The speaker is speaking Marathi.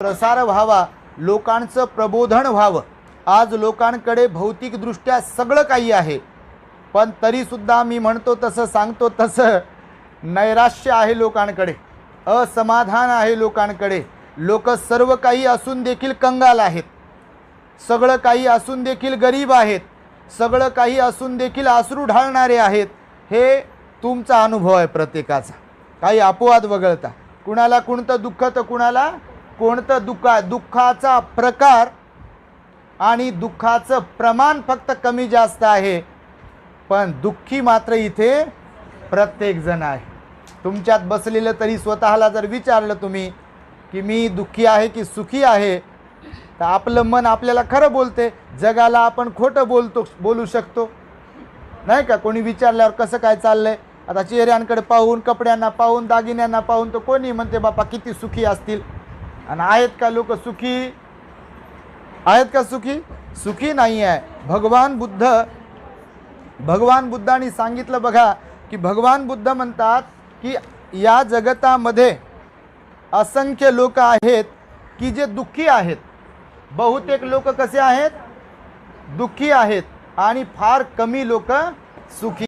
प्रसार व्हावा लोकांचं प्रबोधन व्हावं. आज लोकांकडे भौतिकदृष्ट्या सगळं काही आहे. पण तरीसुद्धा मी म्हणतो तसं सांगतो तसं नैराश्य आहे लोकांकडे. असमाधान आहे लोकांकडे. लोक सर्व काही असून देखील कंगाल आहेत. सगळं काही असून देखील गरीब आहेत. सगळं काही असून देखील आसरू ढाळणारे आहेत. हे तुमचा अनुभव आहे प्रत्येकाचा. काही अपवाद वगळता. कुणाला कोणतं दुःख तर कुणाला कोणतं दुखा दुःखाचा प्रकार आणि दुःखाचं प्रमाण फक्त कमी जास्त आहे पण दुःखी मात्र इथे प्रत्येकजण आहे. तुमच्यात बसलेलं तरी स्वतःला जर विचारलं तुम्ही की मी दुःखी आहे की सुखी आहे तर आपलं मन आपल्याला खरं बोलते जगाला आपण खोटं बोलतो बोलू शकतो. नाही का? कोणी विचारल्यावर कसं काय चाललंय? आता चेहऱ्यांकडे पाहून कपड्यांना पाहून दागिन्यांना पाहून तर कोणी म्हणते बापा किती सुखी असतील. आणि आहेत का लोक सुखी? आहेत का सुखी? सुखी नाही आहे भगवान बुद्ध भगवान बुद्धांनी सांगितलं बघा की भगवान बुद्ध म्हणतात की या जगतामध्ये असंख्य लोक आहेत की जे दुःखी आहेत. बहुतेक लोक कसे आहेत? दुःखी आहेत आणि फार कमी लोक सुखी